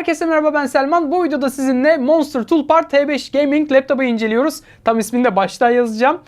Herkese merhaba ben Selman. Bu videoda sizinle Monster Toolbar T5 Gaming laptopu inceliyoruz. Tam ismini de başta yazacağım.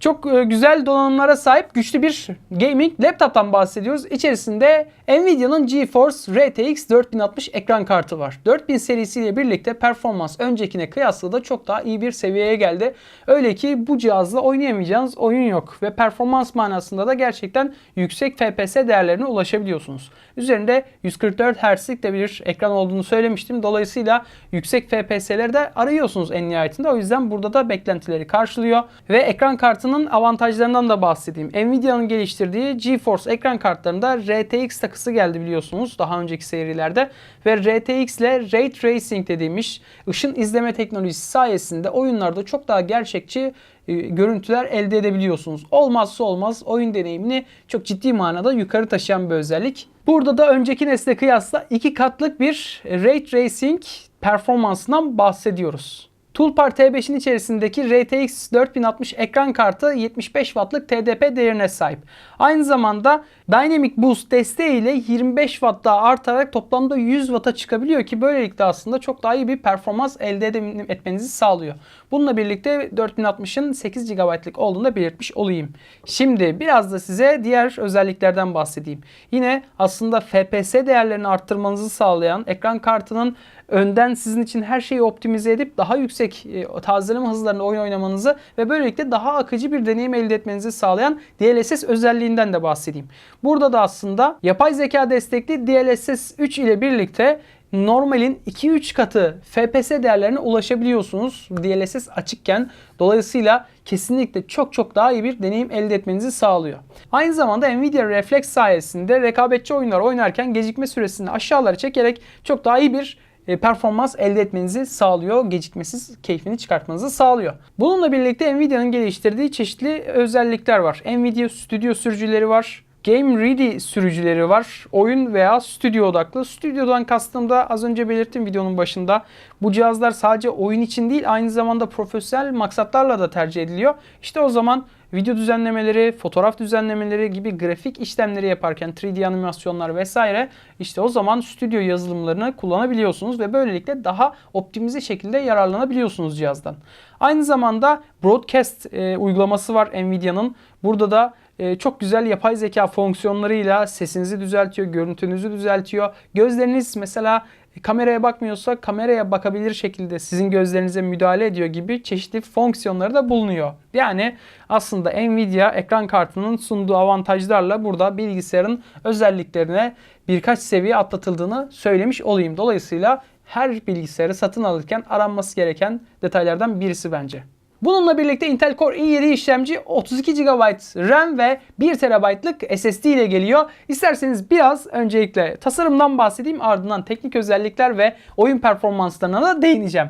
Çok e, güzel donanımlara sahip güçlü bir gaming laptoptan bahsediyoruz. İçerisinde Nvidia'nın GeForce RTX 4060 ekran kartı var. 4000 serisiyle birlikte performans öncekine kıyasla da çok daha iyi bir seviyeye geldi. Öyle ki bu cihazla oynayamayacağınız oyun yok ve performans manasında da gerçekten yüksek FPS değerlerine ulaşabiliyorsunuz. Üzerinde 144 Hz'lik de bir ekran olduğunu söylemiştim. Dolayısıyla yüksek FPS'leri de arıyorsunuz en nihayetinde. O yüzden burada da beklentileri karşılıyor. Ve ekran kartının avantajlarından da bahsedeyim. Nvidia'nın geliştirdiği GeForce ekran kartlarında RTX takısı geldi biliyorsunuz daha önceki serilerde. Ve RTX ile Ray Tracing dediğimiz ışın izleme teknolojisi sayesinde oyunlarda çok daha gerçekçi e, görüntüler elde edebiliyorsunuz. Olmazsa olmaz oyun deneyimini çok ciddi manada yukarı taşıyan bir özellik. Burada da önceki nesle kıyasla iki katlık bir Ray Tracing performansından bahsediyoruz. Toolbar T5'in içerisindeki RTX 4060 ekran kartı 75 Watt'lık TDP değerine sahip. Aynı zamanda Dynamic Boost desteğiyle 25 Watt daha artarak toplamda 100 Watt'a çıkabiliyor ki böylelikle aslında çok daha iyi bir performans elde etmenizi sağlıyor. Bununla birlikte 4060'ın 8 GB'lık olduğunu da belirtmiş olayım. Şimdi biraz da size diğer özelliklerden bahsedeyim. Yine aslında FPS değerlerini arttırmanızı sağlayan ekran kartının önden sizin için her şeyi optimize edip daha yüksek e, tazeleme hızlarında oyun oynamanızı ve böylelikle daha akıcı bir deneyim elde etmenizi sağlayan DLSS özelliğinden de bahsedeyim. Burada da aslında yapay zeka destekli DLSS 3 ile birlikte normalin 2-3 katı FPS değerlerine ulaşabiliyorsunuz DLSS açıkken. Dolayısıyla kesinlikle çok çok daha iyi bir deneyim elde etmenizi sağlıyor. Aynı zamanda Nvidia Reflex sayesinde rekabetçi oyunlar oynarken gecikme süresini aşağılara çekerek çok daha iyi bir performans elde etmenizi sağlıyor. Gecikmesiz keyfini çıkartmanızı sağlıyor. Bununla birlikte Nvidia'nın geliştirdiği çeşitli özellikler var. Nvidia Studio sürücüleri var. Game Ready sürücüleri var. Oyun veya stüdyo odaklı. Stüdyodan kastım da az önce belirttim videonun başında. Bu cihazlar sadece oyun için değil aynı zamanda profesyonel maksatlarla da tercih ediliyor. İşte o zaman video düzenlemeleri, fotoğraf düzenlemeleri gibi grafik işlemleri yaparken 3D animasyonlar vesaire işte o zaman stüdyo yazılımlarını kullanabiliyorsunuz ve böylelikle daha optimize şekilde yararlanabiliyorsunuz cihazdan. Aynı zamanda Broadcast e, uygulaması var Nvidia'nın. Burada da çok güzel yapay zeka fonksiyonlarıyla sesinizi düzeltiyor, görüntünüzü düzeltiyor. Gözleriniz mesela kameraya bakmıyorsa kameraya bakabilir şekilde sizin gözlerinize müdahale ediyor gibi çeşitli fonksiyonları da bulunuyor. Yani aslında Nvidia ekran kartının sunduğu avantajlarla burada bilgisayarın özelliklerine birkaç seviye atlatıldığını söylemiş olayım. Dolayısıyla her bilgisayarı satın alırken aranması gereken detaylardan birisi bence. Bununla birlikte Intel Core i7 işlemci 32 GB RAM ve 1 TB'lık SSD ile geliyor. İsterseniz biraz öncelikle tasarımdan bahsedeyim ardından teknik özellikler ve oyun performanslarına da değineceğim.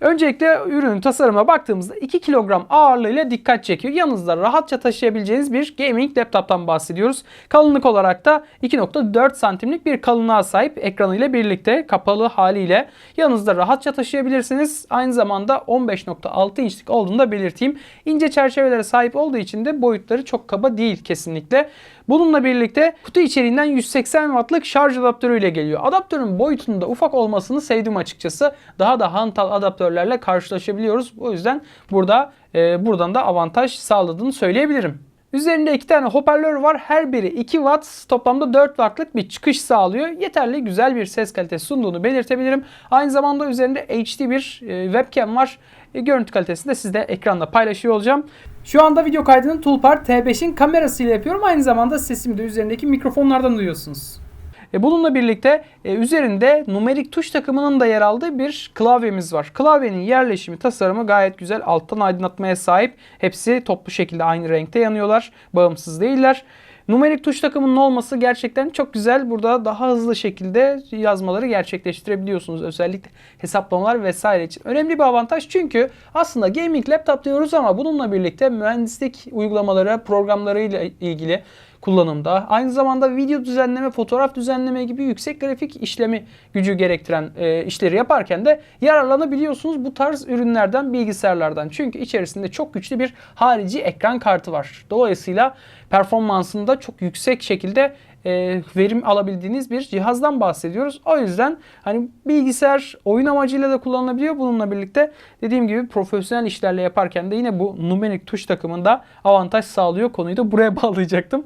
Öncelikle ürünün tasarımına baktığımızda 2 kilogram ağırlığıyla dikkat çekiyor. Yanınızda rahatça taşıyabileceğiniz bir gaming laptoptan bahsediyoruz. Kalınlık olarak da 2.4 santimlik bir kalınlığa sahip ekranıyla birlikte kapalı haliyle yanınızda rahatça taşıyabilirsiniz. Aynı zamanda 15.6 inçlik olduğunu da belirteyim. İnce çerçevelere sahip olduğu için de boyutları çok kaba değil kesinlikle. Bununla birlikte kutu içeriğinden 180 wattlık şarj adaptörüyle geliyor. Adaptörün boyutunda ufak olmasını sevdim açıkçası. Daha da hantal adaptörlerle karşılaşabiliyoruz. O yüzden burada e, buradan da avantaj sağladığını söyleyebilirim. Üzerinde iki tane hoparlör var. Her biri 2 watt toplamda 4 wattlık bir çıkış sağlıyor. Yeterli güzel bir ses kalitesi sunduğunu belirtebilirim. Aynı zamanda üzerinde HD bir e, webcam var. E, görüntü kalitesini de sizde ekranda paylaşıyor olacağım. Şu anda video kaydını Toolbar T5'in kamerasıyla yapıyorum. Aynı zamanda sesimi de üzerindeki mikrofonlardan duyuyorsunuz. E bununla birlikte e, üzerinde numerik tuş takımının da yer aldığı bir klavyemiz var. Klavyenin yerleşimi, tasarımı gayet güzel. Alttan aydınlatmaya sahip. Hepsi toplu şekilde aynı renkte yanıyorlar. Bağımsız değiller. Numerik tuş takımının olması gerçekten çok güzel. Burada daha hızlı şekilde yazmaları gerçekleştirebiliyorsunuz. Özellikle hesaplamalar vesaire için. Önemli bir avantaj çünkü aslında gaming laptop diyoruz ama bununla birlikte mühendislik uygulamaları, programlarıyla ilgili kullanımda. Aynı zamanda video düzenleme, fotoğraf düzenleme gibi yüksek grafik işlemi gücü gerektiren e, işleri yaparken de yararlanabiliyorsunuz bu tarz ürünlerden, bilgisayarlardan. Çünkü içerisinde çok güçlü bir harici ekran kartı var. Dolayısıyla performansını da çok yüksek şekilde e, verim alabildiğiniz bir cihazdan bahsediyoruz. O yüzden hani bilgisayar oyun amacıyla da kullanılabiliyor. Bununla birlikte dediğim gibi profesyonel işlerle yaparken de yine bu numerik tuş takımında avantaj sağlıyor. Konuyu da buraya bağlayacaktım.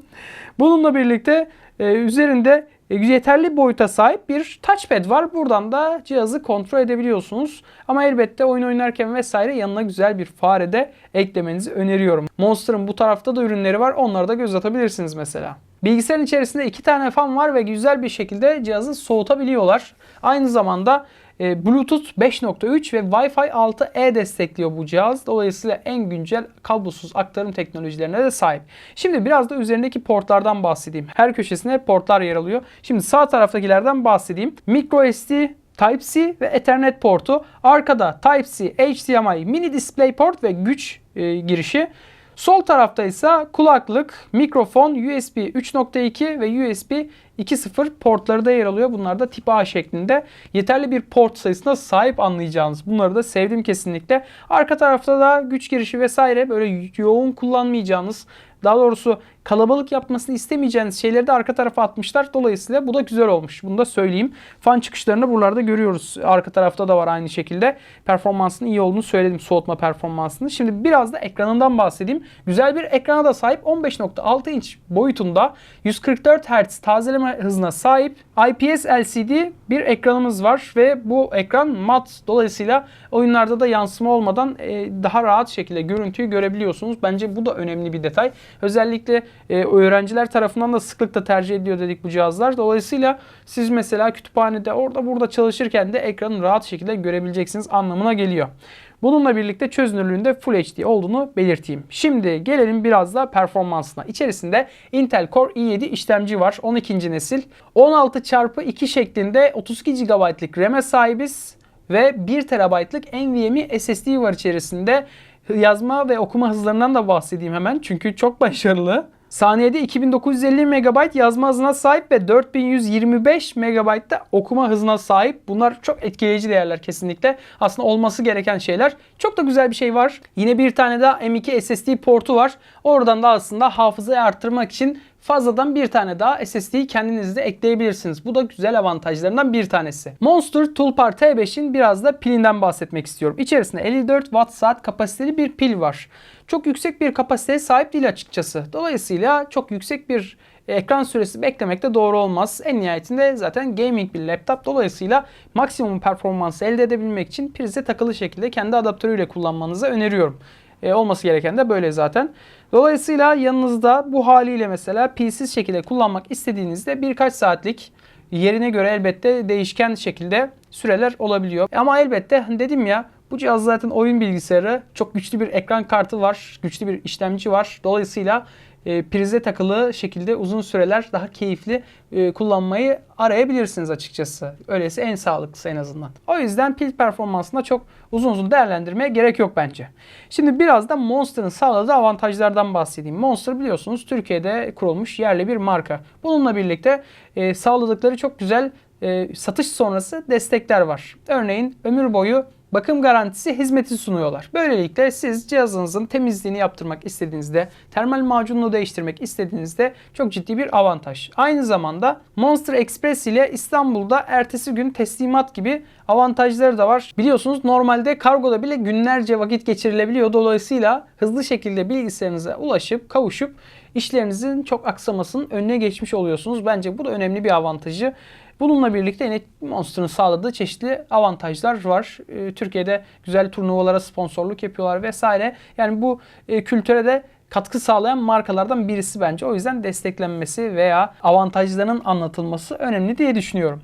Bununla birlikte e, üzerinde yeterli boyuta sahip bir touchpad var. Buradan da cihazı kontrol edebiliyorsunuz. Ama elbette oyun oynarken vesaire yanına güzel bir fare de eklemenizi öneriyorum. Monster'ın bu tarafta da ürünleri var. Onlara da göz atabilirsiniz mesela. Bilgisayarın içerisinde iki tane fan var ve güzel bir şekilde cihazı soğutabiliyorlar. Aynı zamanda e, Bluetooth 5.3 ve Wi-Fi 6E destekliyor bu cihaz. Dolayısıyla en güncel kablosuz aktarım teknolojilerine de sahip. Şimdi biraz da üzerindeki portlardan bahsedeyim. Her köşesinde portlar yer alıyor. Şimdi sağ taraftakilerden bahsedeyim. MicroSD Type-C ve Ethernet portu. Arkada Type-C, HDMI, mini DisplayPort ve güç e, girişi. Sol tarafta ise kulaklık, mikrofon, USB 3.2 ve USB 2.0 portları da yer alıyor. Bunlar da tip A şeklinde. Yeterli bir port sayısına sahip anlayacağınız. Bunları da sevdim kesinlikle. Arka tarafta da güç girişi vesaire böyle yoğun kullanmayacağınız daha doğrusu kalabalık yapmasını istemeyeceğiniz şeyleri de arka tarafa atmışlar. Dolayısıyla bu da güzel olmuş. Bunu da söyleyeyim. Fan çıkışlarını buralarda görüyoruz. Arka tarafta da var aynı şekilde. Performansının iyi olduğunu söyledim. Soğutma performansını. Şimdi biraz da ekranından bahsedeyim. Güzel bir ekrana da sahip. 15.6 inç boyutunda 144 Hz tazeleme hızına sahip IPS LCD bir ekranımız var ve bu ekran mat. Dolayısıyla oyunlarda da yansıma olmadan e, daha rahat şekilde görüntüyü görebiliyorsunuz. Bence bu da önemli bir detay. Özellikle e, öğrenciler tarafından da sıklıkla tercih ediliyor dedik bu cihazlar. Dolayısıyla siz mesela kütüphanede orada burada çalışırken de ekranı rahat şekilde görebileceksiniz anlamına geliyor. Bununla birlikte çözünürlüğünde Full HD olduğunu belirteyim. Şimdi gelelim biraz da performansına. İçerisinde Intel Core i7 işlemci var. 12. nesil. 16 çarpı 2 şeklinde 32 GB'lık RAM'e sahibiz ve 1 TB'lık NVMe SSD var içerisinde. Yazma ve okuma hızlarından da bahsedeyim hemen çünkü çok başarılı. Saniyede 2950 MB yazma hızına sahip ve 4125 MB da okuma hızına sahip. Bunlar çok etkileyici değerler kesinlikle. Aslında olması gereken şeyler. Çok da güzel bir şey var. Yine bir tane daha M2 SSD portu var. Oradan da aslında hafızayı arttırmak için fazladan bir tane daha SSD'yi kendiniz de ekleyebilirsiniz. Bu da güzel avantajlarından bir tanesi. Monster Toolbar T5'in biraz da pilinden bahsetmek istiyorum. İçerisinde 54 Watt saat kapasiteli bir pil var. Çok yüksek bir kapasiteye sahip değil açıkçası. Dolayısıyla çok yüksek bir ekran süresi beklemek de doğru olmaz. En nihayetinde zaten gaming bir laptop. Dolayısıyla maksimum performansı elde edebilmek için prize takılı şekilde kendi adaptörüyle kullanmanızı öneriyorum. E, olması gereken de böyle zaten. Dolayısıyla yanınızda bu haliyle mesela pilsiz şekilde kullanmak istediğinizde birkaç saatlik yerine göre elbette değişken şekilde süreler olabiliyor. Ama elbette hani dedim ya bu cihaz zaten oyun bilgisayarı. Çok güçlü bir ekran kartı var. Güçlü bir işlemci var. Dolayısıyla e, prize takılı şekilde uzun süreler daha keyifli e, kullanmayı arayabilirsiniz açıkçası. Öyleyse en sağlıklısı en azından. O yüzden pil performansında çok uzun uzun değerlendirmeye gerek yok bence. Şimdi biraz da Monster'ın sağladığı avantajlardan bahsedeyim. Monster biliyorsunuz Türkiye'de kurulmuş yerli bir marka. Bununla birlikte e, sağladıkları çok güzel e, satış sonrası destekler var. Örneğin ömür boyu bakım garantisi hizmeti sunuyorlar. Böylelikle siz cihazınızın temizliğini yaptırmak istediğinizde, termal macununu değiştirmek istediğinizde çok ciddi bir avantaj. Aynı zamanda Monster Express ile İstanbul'da ertesi gün teslimat gibi avantajları da var. Biliyorsunuz normalde kargoda bile günlerce vakit geçirilebiliyor. Dolayısıyla hızlı şekilde bilgisayarınıza ulaşıp kavuşup işlerinizin çok aksamasının önüne geçmiş oluyorsunuz. Bence bu da önemli bir avantajı. Bununla birlikte yine Monster'ın sağladığı çeşitli avantajlar var. Ee, Türkiye'de güzel turnuvalara sponsorluk yapıyorlar vesaire. Yani bu e, kültüre de katkı sağlayan markalardan birisi bence. O yüzden desteklenmesi veya avantajlarının anlatılması önemli diye düşünüyorum.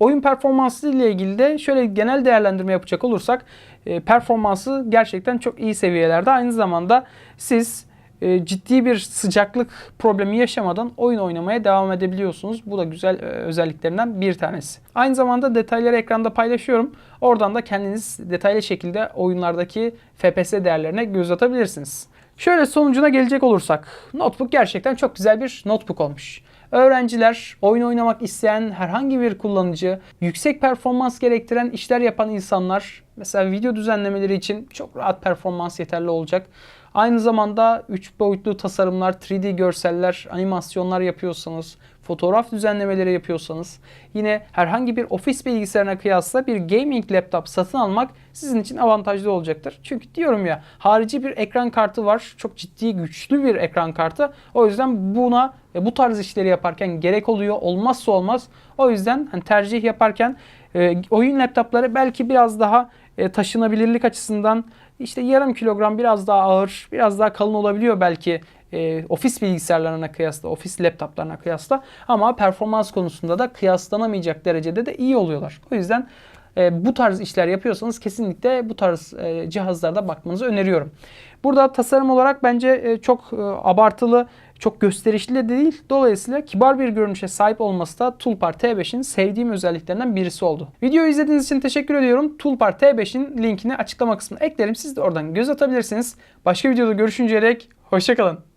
Oyun performansı ile ilgili de şöyle genel değerlendirme yapacak olursak e, performansı gerçekten çok iyi seviyelerde. Aynı zamanda siz e, ciddi bir sıcaklık problemi yaşamadan oyun oynamaya devam edebiliyorsunuz. Bu da güzel e, özelliklerinden bir tanesi. Aynı zamanda detayları ekranda paylaşıyorum. Oradan da kendiniz detaylı şekilde oyunlardaki FPS değerlerine göz atabilirsiniz. Şöyle sonucuna gelecek olursak notebook gerçekten çok güzel bir notebook olmuş. Öğrenciler, oyun oynamak isteyen herhangi bir kullanıcı, yüksek performans gerektiren işler yapan insanlar, mesela video düzenlemeleri için çok rahat performans yeterli olacak. Aynı zamanda 3 boyutlu tasarımlar, 3D görseller, animasyonlar yapıyorsanız, fotoğraf düzenlemeleri yapıyorsanız, yine herhangi bir ofis bilgisayarına kıyasla bir gaming laptop satın almak sizin için avantajlı olacaktır. Çünkü diyorum ya harici bir ekran kartı var. Çok ciddi güçlü bir ekran kartı. O yüzden buna bu tarz işleri yaparken gerek oluyor. Olmazsa olmaz. O yüzden hani tercih yaparken e, oyun laptopları belki biraz daha e, taşınabilirlik açısından işte yarım kilogram biraz daha ağır, biraz daha kalın olabiliyor belki e, ofis bilgisayarlarına kıyasla, ofis laptoplarına kıyasla ama performans konusunda da kıyaslanamayacak derecede de iyi oluyorlar. O yüzden e, bu tarz işler yapıyorsanız kesinlikle bu tarz e, cihazlarda bakmanızı öneriyorum. Burada tasarım olarak bence e, çok e, abartılı, çok gösterişli de değil. Dolayısıyla kibar bir görünüşe sahip olması da Toolpar T5'in sevdiğim özelliklerinden birisi oldu. Videoyu izlediğiniz için teşekkür ediyorum. Toolpar T5'in linkini açıklama kısmına eklerim. Siz de oradan göz atabilirsiniz. Başka videoda görüşünceye dek hoşçakalın.